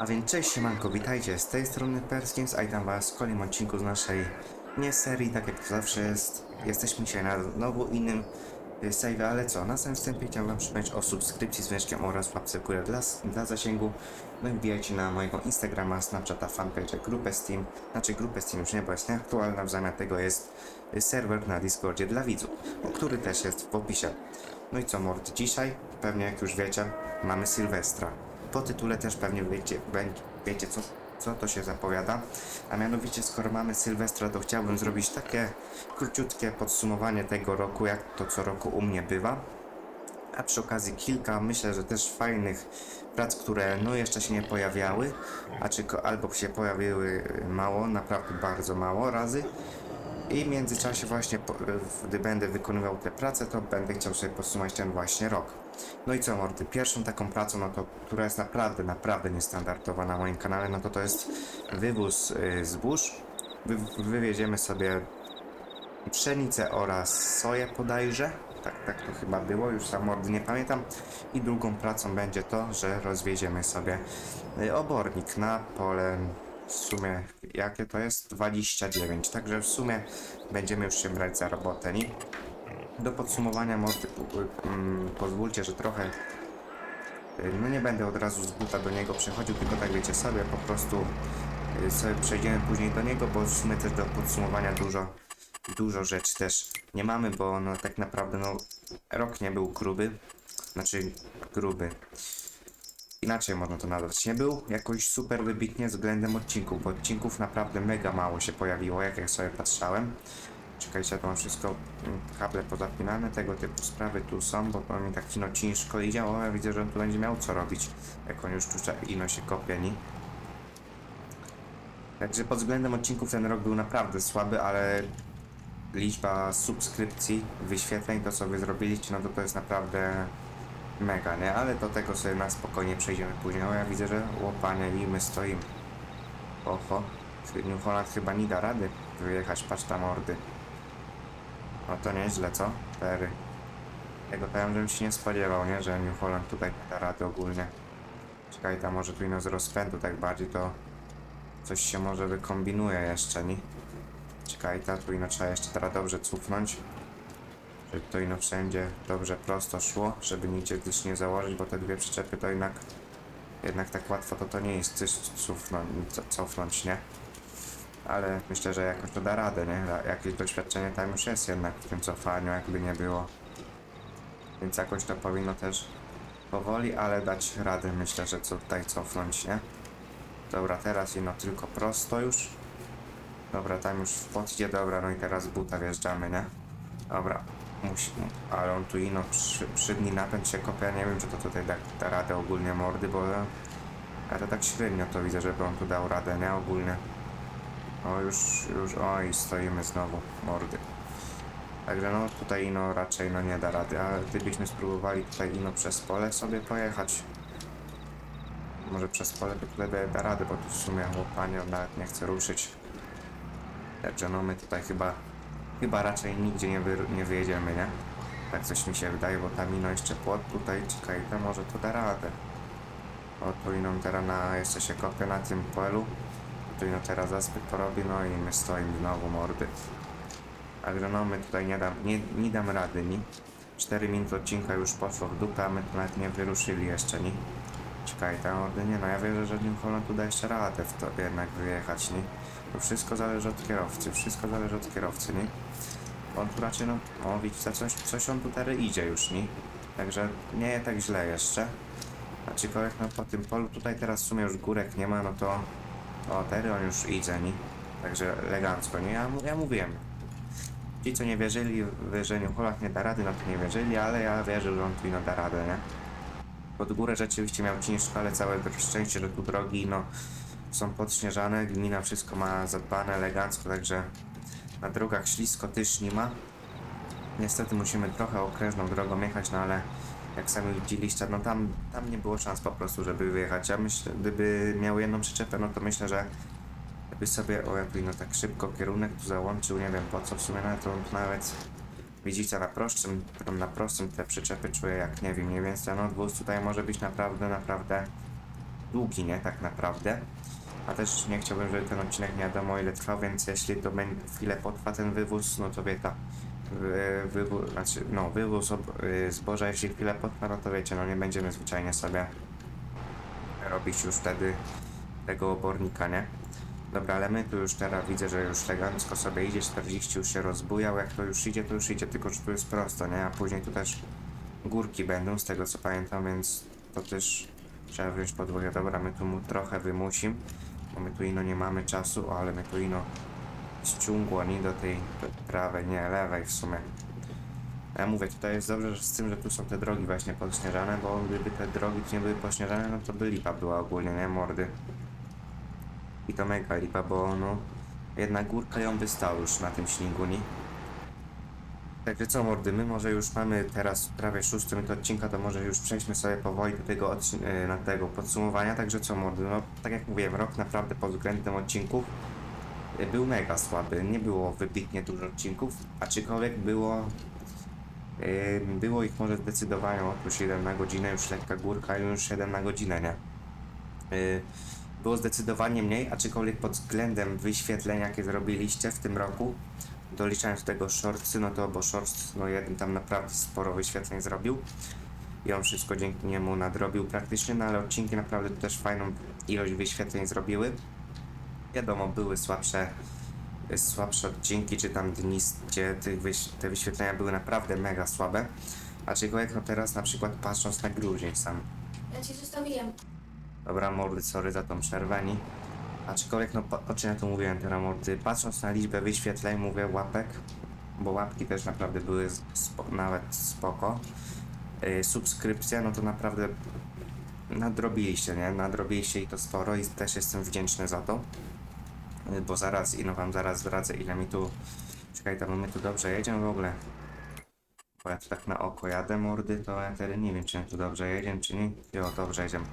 A więc cześć siemanko, witajcie z tej strony Perskins, a witam was w kolejnym odcinku z naszej nie serii, tak jak to zawsze jest. Jesteśmy dzisiaj na znowu innym y, save, ale co, na samym wstępie chciałbym wam przypomnieć o subskrypcji z wężkiem oraz łapce w dla, dla zasięgu. No i wbijajcie na mojego Instagrama, Snapchata, fanpage, grupę Steam, znaczy grupę Steam już nie, bo jest nieaktualna, w zamian tego jest serwer na Discordzie dla widzów, który też jest w opisie. No i co mord, dzisiaj, pewnie jak już wiecie, mamy Sylwestra. Po tytule też pewnie wiecie, wiecie co, co to się zapowiada. A mianowicie, skoro mamy Sylwestra, to chciałbym zrobić takie króciutkie podsumowanie tego roku, jak to co roku u mnie bywa. A przy okazji kilka, myślę, że też fajnych prac, które no jeszcze się nie pojawiały, a czy albo się pojawiły mało, naprawdę bardzo mało razy. I w międzyczasie właśnie, gdy będę wykonywał te prace, to będę chciał sobie podsumować ten właśnie rok. No i co mordy, pierwszą taką pracą, no to, która jest naprawdę, naprawdę niestandardowa na moim kanale, no to to jest wywóz y, zbóż. Wy, wywieziemy sobie pszenicę oraz soję podajże. Tak, tak to chyba było, już sam mordy nie pamiętam. I drugą pracą będzie to, że rozwieziemy sobie y, obornik na pole w sumie, jakie to jest? 29. Także w sumie będziemy już się brać za robotę. Do podsumowania mordy, mm, pozwólcie, że trochę y, no nie będę od razu z buta do niego przechodził, tylko tak wiecie sobie, po prostu y, sobie przejdziemy później do niego, bo w sumie też do podsumowania dużo, dużo rzeczy też nie mamy, bo no tak naprawdę no rok nie był gruby, znaczy gruby. Inaczej można to nazwać. Nie był jakoś super wybitnie względem odcinków, bo odcinków naprawdę mega mało się pojawiło, jak ja sobie patrzałem. Czekajcie, to mam wszystko mm, kable pozapinane, tego typu sprawy tu są, bo mi tak kino ciężko idzie, o ja widzę, że on tu będzie miał co robić, jak on już tu ino się kopieni. Także pod względem odcinków ten rok był naprawdę słaby, ale liczba subskrypcji, wyświetleń, to co wy zrobiliście, no to to jest naprawdę mega, nie? Ale do tego sobie na spokojnie przejdziemy później. O, ja widzę, że łopanie i my stoimy. Oho, New Holland chyba nie da rady wyjechać, patrz tam mordy. No to nieźle, co? Pery. Tego tam bym się nie spodziewał, nie? Że New Holland tutaj da rady ogólnie. Czekaj, tam może tu ino z rozpędu tak bardziej to coś się może wykombinuje jeszcze, nie? Czekaj, ta tu ino trzeba jeszcze teraz dobrze cufnąć. Żeby to ino wszędzie dobrze prosto szło, żeby nigdzie gdzieś nie założyć, bo te dwie przyczepy to jednak jednak tak łatwo to to nie jest coś cofnąć, co- cofnąć, nie? Ale myślę, że jakoś to da radę, nie? Jakieś doświadczenie tam już jest jednak w tym cofaniu, jakby nie było. Więc jakoś to powinno też powoli, ale dać radę, myślę, że co tutaj cofnąć, nie? Dobra, teraz ino tylko prosto już. Dobra, tam już w podjedzie, dobra, no i teraz buta wjeżdżamy, nie? Dobra, musi, ale on tu ino przy, przydni napęd się kopia, nie wiem czy to tutaj da, da radę ogólnie mordy, bo to tak średnio to widzę, żeby on tu dał radę, nie? Ogólnie. O, już, już, oj, stoimy znowu, mordy. Także no, tutaj ino raczej no nie da rady, a gdybyśmy spróbowali tutaj ino przez pole sobie pojechać, może przez pole to tutaj da, radę, bo tu w sumie łopanie nawet nie chce ruszyć. Także no my tutaj chyba, chyba raczej nigdzie nie, wy, nie wyjedziemy, nie? Tak coś mi się wydaje, bo tam ino jeszcze płot tutaj, czekaj, to może to da radę. O, tu ino teraz na, jeszcze się kopie na tym polu. Ino teraz zaspy porobi, no i my stoimy znowu mordy. Także no my tutaj nie dam, nie, nie dam rady, ni. 4 minuty odcinka już poszło w dupę, a my tu nawet nie wyruszyli jeszcze, ni. Czekaj, tam mordy, nie no, ja wierzę, że New Holland tu da jeszcze radę w to jednak wyjechać, nie? To wszystko zależy od kierowcy, wszystko zależy od kierowcy, nie? On tu raczej, no, widzicie, coś, coś on tu teraz idzie już, nie? Także nie tak źle jeszcze. Aczkolwiek no po tym polu tutaj teraz w sumie już górek nie ma, no to o, teraz on już idzie, nie? Także elegancko, nie? Ja, ja mówiłem. Ci, co nie wierzyli, w- że Holland nie da rady, no to nie wierzyli, ale ja wierzę, że on tu ino da radę, nie? Pod górę rzeczywiście miał ciężko, ale całe szczęście, że tu drogi, no, są podśnieżane, gmina wszystko ma zadbane elegancko, także na drogach ślisko też nie ma. Niestety musimy trochę okrężną drogą jechać, no ale jak sami widzieliście, no tam, tam nie było szans po prostu, żeby wyjechać. Ja myślę, gdyby miał jedną przyczepę, no to myślę, że by sobie, o jakby no tak szybko kierunek tu załączył, nie wiem po co, w sumie nawet, to nawet widzicie na prostym, tam na prostym te przyczepy czuję jak nie wiem, mniej więcej no 200 tutaj może być naprawdę, naprawdę długi, nie? Tak naprawdę. A też nie chciałbym, żeby ten odcinek nie wiadomo ile trwał, więc jeśli to będzie chwilę potrwa ten wywóz, no to wiecie, wy- wywóz, znaczy, no wywóz y, zboża, jeśli chwilę potrwa, no to wiecie, no nie będziemy zwyczajnie sobie robić już wtedy tego obornika, nie? Dobra, ale my tu już teraz widzę, że już elegancko sobie idzie, 40 już się rozbujał, jak to już idzie, to już idzie, tylko że tu jest prosto, nie? A później tu też górki będą, z tego co pamiętam, więc to też trzeba wziąć pod uwagę. Dobra, my tu mu trochę wymusim, bo my tu ino nie mamy czasu, ale my tu ino ściągło nie do tej prawej, nie, lewej w sumie. Ja mówię, tutaj jest dobrze że z tym, że tu są te drogi właśnie podśnieżane, bo gdyby te drogi tu nie były pośnieżane, no to by lipa była ogólnie, nie? Mordy. I to mega lipa, bo no jedna górka ją wystała już na tym śniegu, nie? Także co mordy, my może już mamy teraz prawie szósty minut odcinka, to może już przejdźmy sobie powoli do tego, e, na tego podsumowania. Także co mordy, no tak jak mówiłem, rok naprawdę pod względem odcinków był mega słaby. Nie było wybitnie dużo odcinków, aczkolwiek było było ich może zdecydowanie oprócz 1 na godzinę, już lekka górka i już 7 na godzinę, nie? E, było zdecydowanie mniej, aczkolwiek pod względem wyświetleń, jakie zrobiliście w tym roku, doliczając do tego shortsy, no to bo shorts, no jeden tam naprawdę sporo wyświetleń zrobił i on wszystko dzięki niemu nadrobił praktycznie, no ale odcinki naprawdę też fajną ilość wyświetleń zrobiły. Wiadomo, były słabsze, słabsze odcinki, czy tam dni, gdzie te wyświetlenia były naprawdę mega słabe. Aczkolwiek no teraz na przykład patrząc na grudzień sam, Ja ci zostawiłem. Dobra, mordy, sorry za tą przerwę, nie? Aczkolwiek, no, o czym ja tu mówiłem teraz, mordy, patrząc na liczbę wyświetleń, mówię łapek, bo łapki też naprawdę były spo, nawet spoko. Yy, subskrypcja, no to naprawdę nadrobiliście, nie? Nadrobiliście i to sporo i też jestem wdzięczny za to. Yy, bo zaraz, i no wam zaraz wracę, ile mi tu... Czekaj, tam my tu dobrze jedziemy w ogóle. Bo ja tu tak na oko jadę, mordy, to ja nie wiem, czy tu dobrze jedziemy, czy nie. Jo, dobrze jedziemy.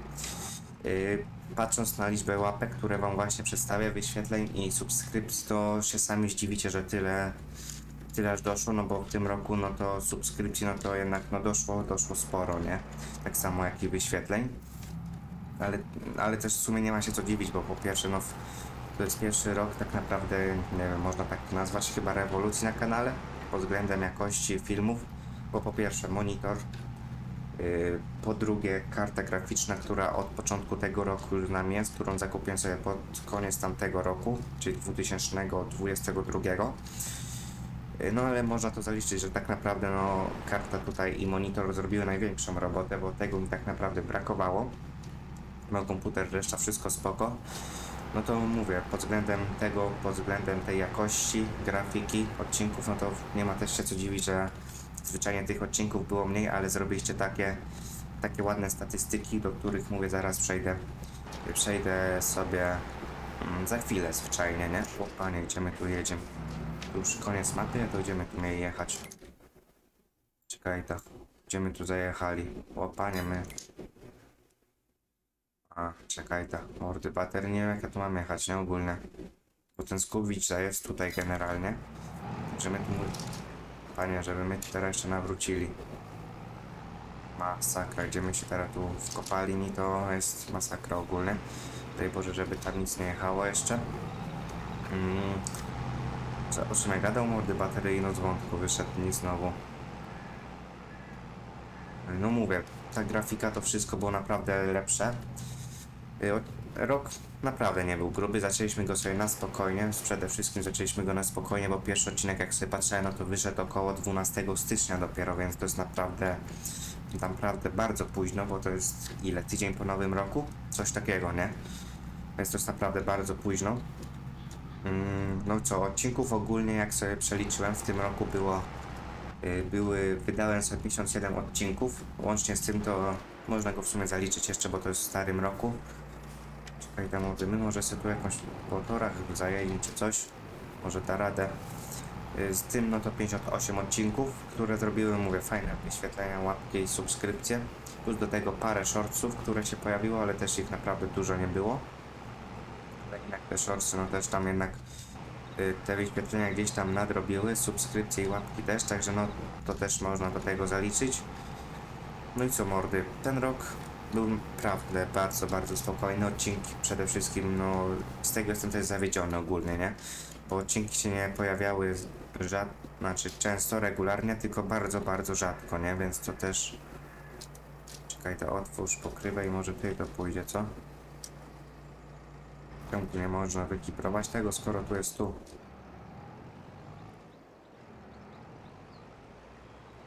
Yy, patrząc na liczbę łapek, które wam właśnie przedstawię, wyświetleń i subskrypcji, to się sami zdziwicie, że tyle, tyle aż doszło, no bo w tym roku, no to subskrypcji, no to jednak, no doszło, doszło sporo, nie? Tak samo jak i wyświetleń. Ale, ale też w sumie nie ma się co dziwić, bo po pierwsze, no to jest pierwszy rok tak naprawdę, nie wiem, można tak nazwać chyba rewolucji na kanale pod względem jakości filmów, bo po pierwsze monitor, Yy, Po drugie, karta graficzna, która od początku tego roku już nam jest, którą zakupiłem sobie pod koniec tamtego roku, czyli 2022. Yy, No ale można to zaliczyć, że tak naprawdę no, karta tutaj i monitor zrobiły największą robotę, bo tego mi tak naprawdę brakowało. No komputer, reszta wszystko spoko. No to mówię, pod względem tego, pod względem tej jakości, grafiki, odcinków, no to nie ma też się co dziwić, że zwyczajnie tych odcinków było mniej, ale zrobiliście takie, takie ładne statystyki, do których mówię zaraz przejdę, przejdę sobie mm, za chwilę zwyczajnie, nie? O panie, gdzie my tu jedziemy? Już koniec mapy, to będziemy tu mieli jechać. Czekaj to, gdzie my tu zajechali? O panie, my... A, czekaj to, mordy baterii, nie wiem jak ja tu mam jechać, nie? Ogólnie. Bo ten Skuwicz jest tutaj generalnie. Że my tu... Panie, żeby my teraz jeszcze nawrócili. Masakra, gdzie my się teraz tu wkopali, ni to jest masakra ogólnie. Daj Boże, żeby tam nic nie jechało jeszcze. Mm. Co, o czym ja gadał? Mordy bateryjno z wątku wyszedł mi znowu. No mówię, ta grafika to wszystko było naprawdę lepsze. Y, Rok naprawdę nie był gruby, zaczęliśmy go sobie na spokojnie, przede wszystkim zaczęliśmy go na spokojnie, bo pierwszy odcinek jak sobie patrzyłem, no to wyszedł około 12 stycznia dopiero, więc to jest naprawdę, naprawdę bardzo późno, bo to jest ile, tydzień po nowym roku? Coś takiego, nie? Więc to jest naprawdę bardzo późno. Mm, No co, odcinków ogólnie jak sobie przeliczyłem w tym roku było y, były, wydałem sobie 57 odcinków, łącznie z tym to można go w sumie zaliczyć jeszcze, bo to jest w starym roku. Czekaj, tam my może sobie tu jakąś po torach zajęli czy coś, może da radę. Y, Z tym no to 58 odcinków, które zrobiły, mówię, fajne wyświetlenia, łapki i subskrypcje. Plus do tego parę shortsów, które się pojawiło, ale też ich naprawdę dużo nie było. Ale jednak te shortsy, no też tam jednak y, te wyświetlenia gdzieś tam nadrobiły, subskrypcje i łapki też, także no to też można do tego zaliczyć. No i co mordy, ten rok był naprawdę bardzo, bardzo spokojny. Odcinki przede wszystkim, no z tego jestem też zawiedziony ogólnie, nie? Bo odcinki się nie pojawiały rzad, znaczy często, regularnie, tylko bardzo, bardzo rzadko, nie? Więc to też... Czekaj, to otwórz pokrywę i może to pójdzie, co? Czemu nie można wykiprować tego, skoro tu jest tu?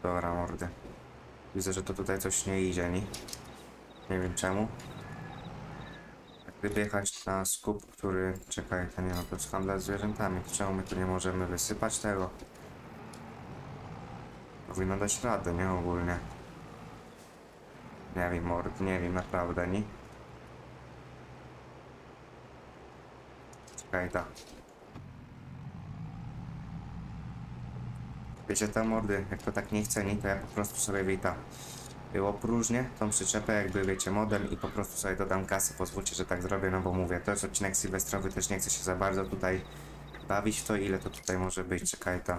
Dobra, mordy. Widzę, że to tutaj coś nie idzie, nie? Nie wiem czemu. Gdyby jechać na skup, który... Czekaj, to nie no, to jest handel z zwierzętami. Czemu my tu nie możemy wysypać tego? Powinno dać radę, nie? Ogólnie. Nie wiem, mord, nie wiem, naprawdę, nie? Czekaj, tak. Wiecie te mordy, jak to tak nie chce, nie, to ja po prostu sobie wita. Było próżnie, tą przyczepę jakby wiecie modem i po prostu sobie dodam kasy, pozwólcie, że tak zrobię, no bo mówię, to jest odcinek sylwestrowy, też nie chcę się za bardzo tutaj bawić w to, ile to tutaj może być, czekaj ta.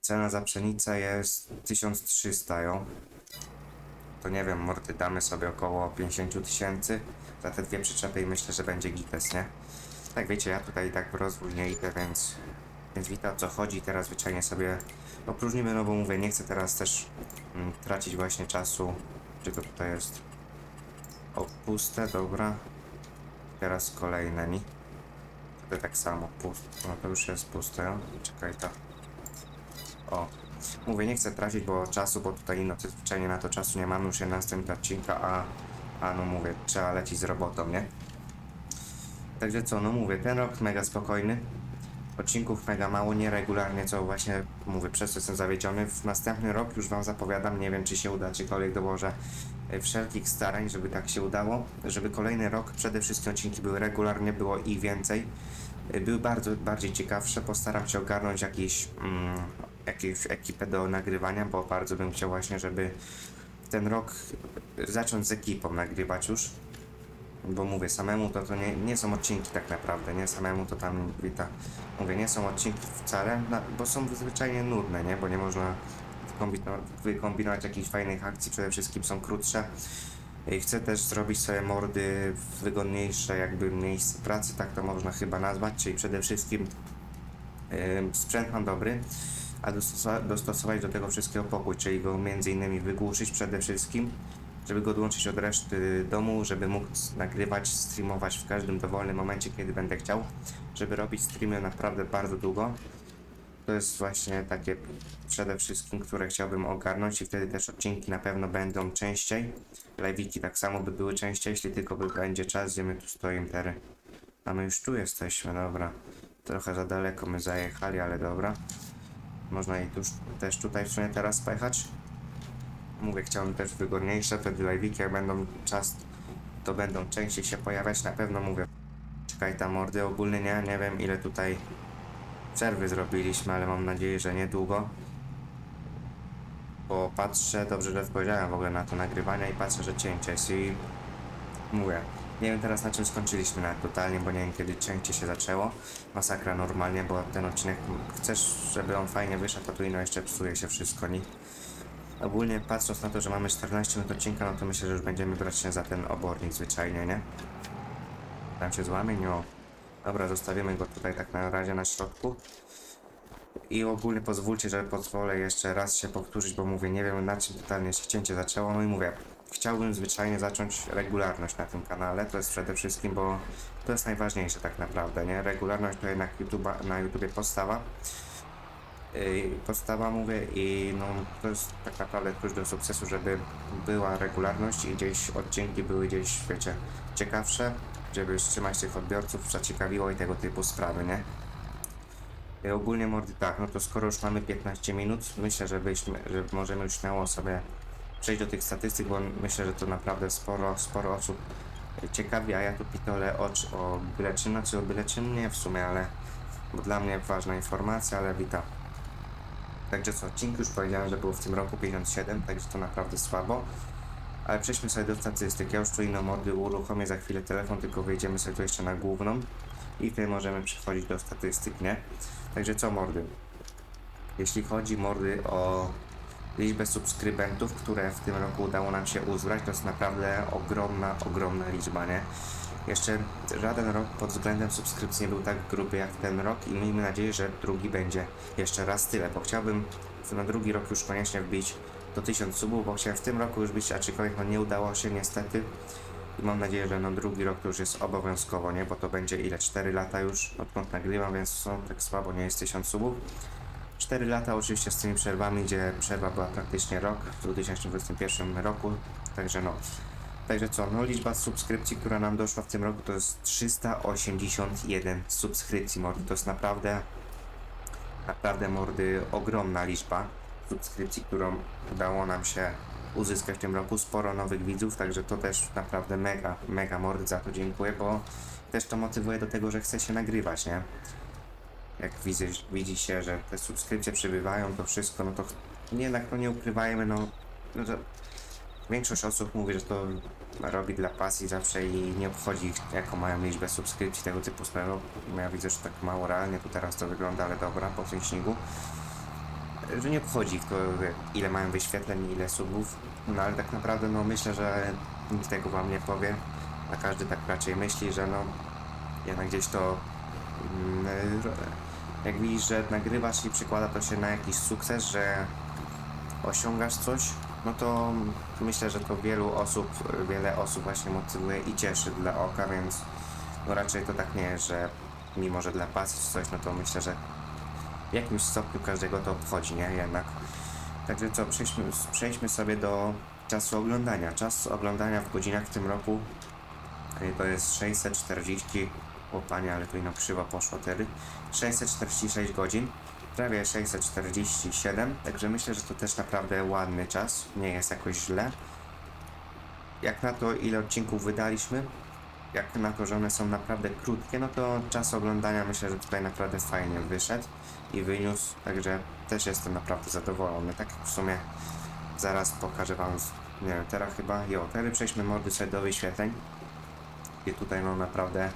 Cena za pszenicę jest 1300 ją. To nie wiem, mordy damy sobie około 50 000 tysięcy za te dwie przyczepy i myślę, że będzie gites, nie? Tak wiecie, ja tutaj tak w rozwój nie idę, więc więc wita o co chodzi, teraz zwyczajnie sobie opróżnimy, no bo mówię, nie chcę teraz też mm, tracić właśnie czasu. Gdzie to tutaj jest? O, puste, dobra. Teraz kolejne, nie? Tutaj tak samo, puste. No to już jest puste, czekaj, tak. O, mówię, nie chcę tracić bo czasu, bo tutaj no zwyczajnie na to czasu nie mamy już 11 minut odcinka, a, a no mówię, trzeba lecieć z robotą, nie? Także co, no mówię, ten rok mega spokojny odcinków mega mało, nieregularnie, co właśnie mówię, przez to jestem zawiedziony. W następny rok już Wam zapowiadam, nie wiem czy się uda, czykolwiek dołożę e, wszelkich starań, żeby tak się udało, żeby kolejny rok przede wszystkim odcinki były regularnie, było ich więcej. E, Były bardzo, bardziej ciekawsze, postaram się ogarnąć jakiś, mm, jakąś ekipę do nagrywania, bo bardzo bym chciał właśnie, żeby ten rok zacząć z ekipą nagrywać już. Bo mówię, samemu to, to nie, nie są odcinki tak naprawdę, nie? Samemu to tam wita. Mówię, nie są odcinki wcale, na, bo są zwyczajnie nudne, nie? Bo nie można wykombinować, wykombinować jakichś fajnych akcji, przede wszystkim są krótsze. I chcę też zrobić sobie mordy wygodniejsze jakby miejsce pracy, tak to można chyba nazwać, czyli przede wszystkim Ym, sprzęt mam dobry, a dostosowa- dostosować do tego wszystkiego pokój, czyli go między innymi wygłuszyć przede wszystkim, żeby go odłączyć od reszty domu, żeby móc nagrywać, streamować w każdym dowolnym momencie, kiedy będę chciał, żeby robić streamy naprawdę bardzo długo. To jest właśnie takie przede wszystkim, które chciałbym ogarnąć i wtedy też odcinki na pewno będą częściej. Live'iki tak samo by były częściej, jeśli tylko by będzie czas, gdzie my tu stoimy tery. A my już tu jesteśmy, dobra. Trochę za daleko my zajechali, ale dobra. Można i tuż, też tutaj w sumie teraz pojechać. Mówię, chciałbym też wygodniejsze, wtedy live'iki jak będą czas, to będą częściej się pojawiać, na pewno mówię. Czekaj tam mordy, ogólnie nie, nie wiem ile tutaj przerwy zrobiliśmy, ale mam nadzieję, że niedługo. Bo patrzę, dobrze, że spojrzałem w ogóle na to nagrywania i patrzę, że cięcie jest i mówię. Nie wiem teraz na czym skończyliśmy nawet totalnie, bo nie wiem kiedy cięcie się zaczęło. Masakra normalnie, bo ten odcinek chcesz, żeby on fajnie wyszedł, to tu ino jeszcze psuje się wszystko, nie? Ogólnie patrząc na to, że mamy 14 minut odcinka, no to myślę, że już będziemy brać się za ten obornik zwyczajnie, nie? Tam się złamie? Nie. Dobra, zostawimy go tutaj tak na razie na środku. I ogólnie pozwólcie, że pozwolę jeszcze raz się powtórzyć, bo mówię, nie wiem na czym totalnie się cięcie zaczęło. No i mówię, chciałbym zwyczajnie zacząć regularność na tym kanale. To jest przede wszystkim, bo to jest najważniejsze tak naprawdę, nie? Regularność to jednak YouTube'a, na YouTubie podstawa. Yy, podstawa mówię i no to jest tak naprawdę klucz do sukcesu, żeby była regularność i gdzieś odcinki były gdzieś, wiecie, ciekawsze, żeby trzymać tych odbiorców, zaciekawiło i tego typu sprawy, nie? I ogólnie mordy tak, no to skoro już mamy 15 minut, myślę, że, byśmy, że możemy już śmiało sobie przejść do tych statystyk, bo myślę, że to naprawdę sporo, sporo osób ciekawi, a ja tu pitole oczy o byle czym, znaczy o byle czym nie w sumie, ale bo dla mnie ważna informacja, ale witam. Także co, odcinki już powiedziałem, że było w tym roku 57, także to naprawdę słabo. Ale przejdźmy sobie do statystyk. Ja już tu inną mody uruchomię za chwilę telefon, tylko wyjdziemy sobie tu jeszcze na główną i wtedy możemy przechodzić do statystyk, nie? Także co mordy? Jeśli chodzi mordy o liczbę subskrybentów, które w tym roku udało nam się uzbrać, to jest naprawdę ogromna, ogromna liczba, nie? Jeszcze żaden rok pod względem subskrypcji nie był tak gruby jak ten rok i miejmy nadzieję, że drugi będzie jeszcze raz tyle, bo chciałbym na drugi rok już koniecznie wbić do 1000 subów, bo chciałem w tym roku już być, aczkolwiek no nie udało się niestety. I mam nadzieję, że na drugi rok to już jest obowiązkowo, nie? Bo to będzie ile? 4 lata już odkąd nagrywam, więc są tak słabo nie jest 1000 subów. 4 lata oczywiście z tymi przerwami, gdzie przerwa była praktycznie rok w 2021 roku, także no. Także co, no liczba subskrypcji, która nam doszła w tym roku to jest 381 subskrypcji, mordy. To jest naprawdę, naprawdę mordy ogromna liczba subskrypcji, którą udało nam się uzyskać w tym roku. Sporo nowych widzów, także to też naprawdę mega, mega mordy za to dziękuję, bo też to motywuje do tego, że chce się nagrywać, nie? Jak widzi, widzi się, że te subskrypcje przybywają, to wszystko, no to jednak no nie ukrywajmy, no, no że większość osób mówi, że to robi dla pasji zawsze i nie obchodzi ich, jaką mają liczbę subskrypcji, tego typu sprawy. No, Ja widzę, że tak mało realnie tu teraz to wygląda, ale dobra, po tym śniegu. Że nie obchodzi ich ile mają wyświetleń, ile subów, no ale tak naprawdę, no myślę, że nikt tego wam nie powie, a każdy tak raczej myśli, że no jednak gdzieś to mm, jak widzisz, że nagrywasz i przykłada to się na jakiś sukces, że osiągasz coś, no to myślę, że to wielu osób, wiele osób właśnie motywuje i cieszy dla oka, więc no raczej to tak nie jest, że mimo, że dla pasji coś, no to myślę, że w jakimś stopniu każdego to obchodzi, nie? Jednak. Także co, przejdźmy, przejdźmy sobie do czasu oglądania. Czas oglądania w godzinach w tym roku y, to jest 640, o panie, ale tu ino krzywo poszło wtedy, 646 godzin, prawie 647, także myślę, że to też naprawdę ładny czas, nie jest jakoś źle. Jak na to, ile odcinków wydaliśmy, jak na to, że one są naprawdę krótkie, no to czas oglądania myślę, że tutaj naprawdę fajnie wyszedł i wyniósł, także też jestem naprawdę zadowolony. Tak w sumie zaraz pokażę Wam, nie wiem, teraz chyba, jo, teraz przejdźmy mordy sobie do wyświetleń, gdzie tutaj no naprawdę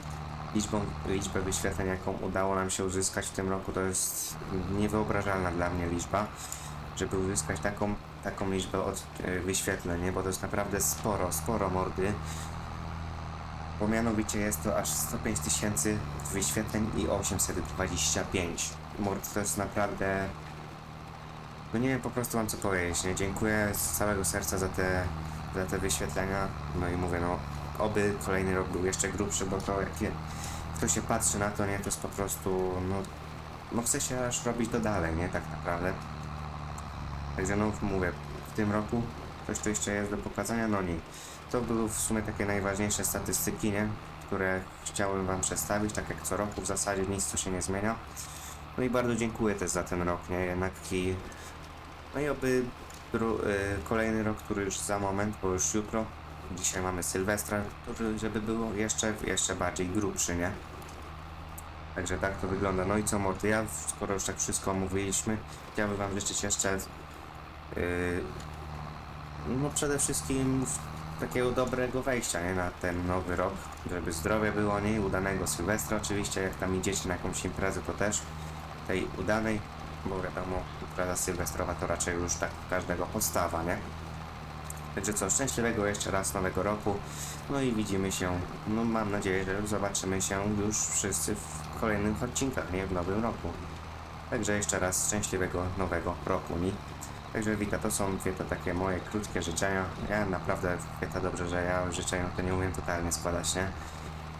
liczbą, liczbę wyświetleń, jaką udało nam się uzyskać w tym roku, to jest niewyobrażalna dla mnie liczba, żeby uzyskać taką, taką liczbę od, e, wyświetleń, nie? bo to jest naprawdę sporo, sporo mordy, bo mianowicie jest to aż 105 tysięcy wyświetleń i 825. Mord to jest naprawdę. No nie wiem po prostu mam co powiedzieć. Nie? Dziękuję z całego serca za te, za te wyświetlenia. No i mówię, no oby kolejny rok był jeszcze grubszy, bo to jak je, kto się patrzy na to, nie, to jest po prostu, no, no chce się aż robić to dalej, nie, tak naprawdę. Także no mówię, w tym roku coś tu jeszcze jest do pokazania, no nie. To były w sumie takie najważniejsze statystyki, nie? które chciałem Wam przedstawić, tak jak co roku w zasadzie nic tu się nie zmienia. No i bardzo dziękuję też za ten rok, nie? Jednak i... No i oby dru, y, kolejny rok, który już za moment, bo już jutro, dzisiaj mamy Sylwestra, który, żeby było jeszcze, jeszcze bardziej grubszy, nie? Także tak to wygląda. No i co mordy, ja skoro już tak wszystko omówiliśmy, chciałbym Wam życzyć jeszcze yy, no przede wszystkim takiego dobrego wejścia nie, na ten nowy rok, żeby zdrowie było, nie, udanego Sylwestra oczywiście, jak tam idziecie na jakąś imprezę to też tej udanej, bo wiadomo, impreza sylwestrowa to raczej już tak każdego podstawa, nie? Także co, szczęśliwego jeszcze raz nowego roku, no i widzimy się, no mam nadzieję, że zobaczymy się już wszyscy w kolejnych odcinkach, nie, w nowym roku. Także jeszcze raz szczęśliwego nowego roku, nie? Także Wita, to są dwie to takie moje krótkie życzenia. Ja naprawdę, Wita, dobrze, że ja życzenia to nie umiem totalnie składać, nie?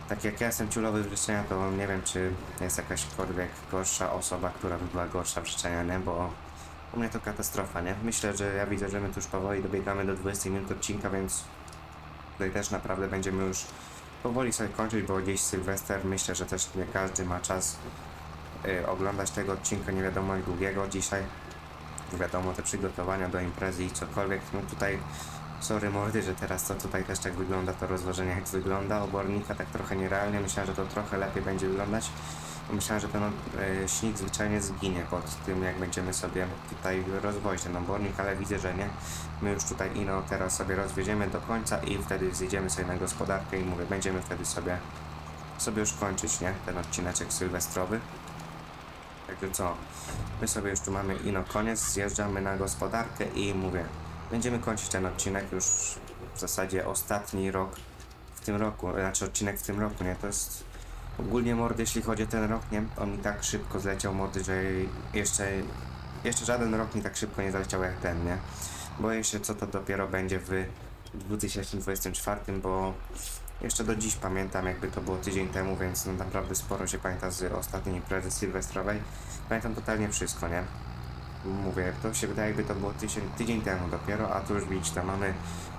Tak jak ja jestem ciulowy w życzenia, to nie wiem, czy jest jakaśkolwiek gorsza osoba, która by była gorsza w życzenia, nie? Bo u mnie to katastrofa, nie? Myślę, że ja widzę, że my tu już powoli dobiegamy do 20 minut odcinka, więc tutaj też naprawdę będziemy już powoli sobie kończyć, bo gdzieś Sylwester, myślę, że też nie każdy ma czas y, oglądać tego odcinka, nie wiadomo jak długiego. Dzisiaj wiadomo, te przygotowania do imprezy i cokolwiek, no tutaj sorry mordy, że teraz to tutaj też tak wygląda, to rozłożenie jak wygląda, obornika tak trochę nierealnie, myślałem, że to trochę lepiej będzie wyglądać, myślałem, że ten e, śnieg zwyczajnie zginie pod tym, jak będziemy sobie tutaj rozwozić ten obornik, ale widzę, że nie, my już tutaj ino teraz sobie rozwiedziemy do końca i wtedy zjedziemy sobie na gospodarkę i mówię, będziemy wtedy sobie sobie już kończyć, nie, ten odcineczek sylwestrowy. Także co, my sobie już tu mamy ino koniec, zjeżdżamy na gospodarkę i mówię, będziemy kończyć ten odcinek już w zasadzie ostatni rok w tym roku, znaczy odcinek w tym roku, nie? To jest ogólnie mordy, jeśli chodzi o ten rok, nie? On mi tak szybko zleciał mordy, że jeszcze, jeszcze żaden rok mi tak szybko nie zleciał jak ten, nie? Boję się, co to dopiero będzie w 2024, bo jeszcze do dziś pamiętam, jakby to było tydzień temu, więc no naprawdę sporo się pamięta z ostatniej imprezy sylwestrowej. Pamiętam totalnie wszystko, nie? Mówię, to się wydaje, jakby to było tydzień, tydzień temu dopiero, a tu już widzicie, mamy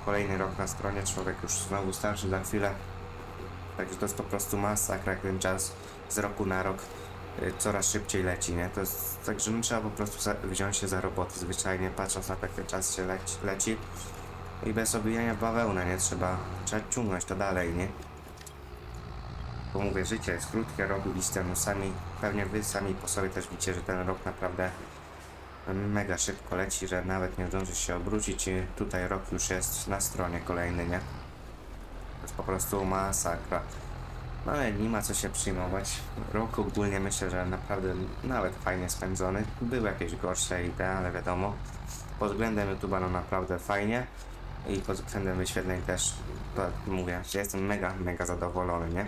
kolejny rok na stronie, człowiek już znowu starszy za chwilę. Także to jest po prostu masakra, jak ten czas z roku na rok y, coraz szybciej leci, nie? To jest, także no, trzeba po prostu za, wziąć się za roboty zwyczajnie, patrząc na tak ten czas się leci, leci. I bez obijania w bawełnę, nie? Trzeba, trzeba ciągnąć to dalej, nie? Bo mówię, życie jest krótkie, listę, no sami, pewnie wy sami po sobie też widzicie, że ten rok naprawdę mega szybko leci, że nawet nie zdąży się obrócić i tutaj rok już jest na stronie kolejny, nie? Jest po prostu masakra. No ale nie ma co się przyjmować. Rok ogólnie myślę, że naprawdę nawet fajnie spędzony. Były jakieś gorsze idee, ale wiadomo. Pod względem YouTube'a no naprawdę fajnie. I pod względem wyświetleń też, to mówię, że jestem mega, mega zadowolony, nie?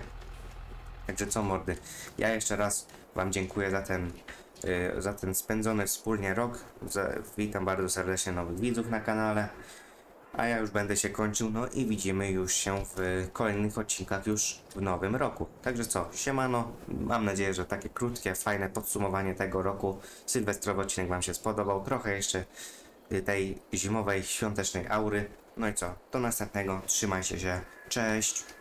Także co mordy, ja jeszcze raz Wam dziękuję za ten, y, za ten spędzony wspólnie rok. Witam bardzo serdecznie nowych widzów na kanale. A ja już będę się kończył, no i widzimy już się w kolejnych odcinkach już w nowym roku. Także co, siemano, mam nadzieję, że takie krótkie, fajne podsumowanie tego roku. Sylwestrowy odcinek Wam się spodobał, trochę jeszcze y, tej zimowej, świątecznej aury. No i co, do następnego, trzymajcie się, cześć!